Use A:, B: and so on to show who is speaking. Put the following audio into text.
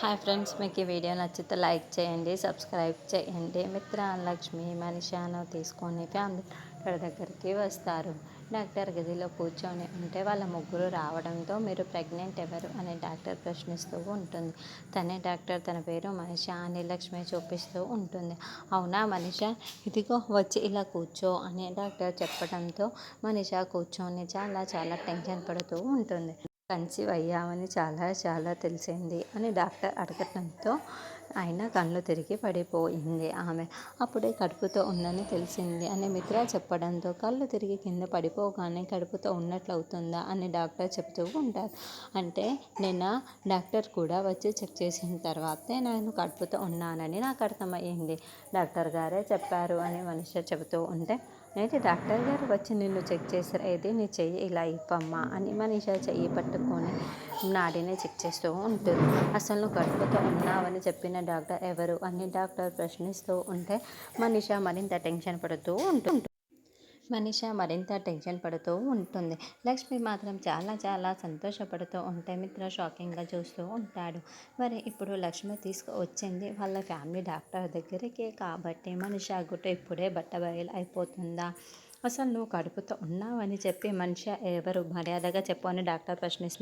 A: Hi friends మీకు ఈ video నచ్చితే లైక్ చేయండి సబ్స్క్రైబ్ చేయండి. మిత్ర లక్ష్మి మనిషాను తీసుకొని ఫ్యామిలీ డాక్టర్ దగ్గరికి వస్తారు. డాక్టర్ గదిలో కూర్చొని ఉంటే వాళ్ళ ముగ్గురు రావడంతో మీరు ప్రెగ్నెంట్ ఎవరు అని డాక్టర్ ప్రశ్నిస్తూ ఉంటుంది. తనే డాక్టర్ తన పేరు మనిష అని లక్ష్మి చూపిస్తూ ఉంటుంది. అవునా మనిష? ఇదిగో వచ్చి ఇలా కూర్చో అని డాక్టర్ చెప్పడంతో మనిష కూర్చొని చాలా చాలా టెన్షన్ పడుతూ ఉంటుంది. కన్సీవ్ అయ్యామని చాలా చాలా తెలిసింది అని డాక్టర్ అడగటంతో ఆయన కళ్ళు తిరిగి పడిపోయింది ఆమె. అప్పుడే కడుపుతో ఉందని తెలిసింది. అని మిత్ర చెప్పడంతో కళ్ళు తిరిగి కింద పడిపోగానే కడుపుతో ఉన్నట్లు అవుతుందా అని డాక్టర్ చెప్తూ ఉంటారు. అంటే నిన్న డాక్టర్ కూడా వచ్చి చెక్ చేసిన తర్వాతే నేను కడుపుతో ఉన్నానని నాకు అర్థమయ్యింది. డాక్టర్ గారే చెప్పారు అని మనిషి చెబుతూ ఉంటే అయితే డాక్టర్ గారు వచ్చి నిన్ను చెక్ చేశారు? అయితే నీ చెయ్యి ఇలా ఇప్పమ్మా అని మనిషి చెయ్యి పట్టుకొని నాడిని చెక్ చేస్తూ ఉంటుంది. అసలు నువ్వు కడుపుతో ఉన్నావని చెప్పిన డాక్టర్ ఎవరు అని డాక్టర్ ప్రశ్నిస్తూ ఉంటే మనిష మరింత టెన్షన్ పడుతూ ఉంటుంది మనిష మరింత టెన్షన్ పడుతూ ఉంటుంది. లక్ష్మి మాత్రం చాలా చాలా సంతోషపడుతూ ఉంటే మిత్ర షాకింగ్గా చూస్తూ ఉంటాడు. మరి ఇప్పుడు లక్ష్మి తీసుకువచ్చింది వాళ్ళ ఫ్యామిలీ డాక్టర్ దగ్గరికి కాబట్టి మనిషి గుట్ట ఇప్పుడే బట్ట బయలు అయిపోతుందా? అసలు నువ్వు కడుపుతో ఉన్నావని చెప్పి మనిషి ఎవరు మర్యాదగా చెప్పు అని డాక్టర్ ప్రశ్నిస్తుంది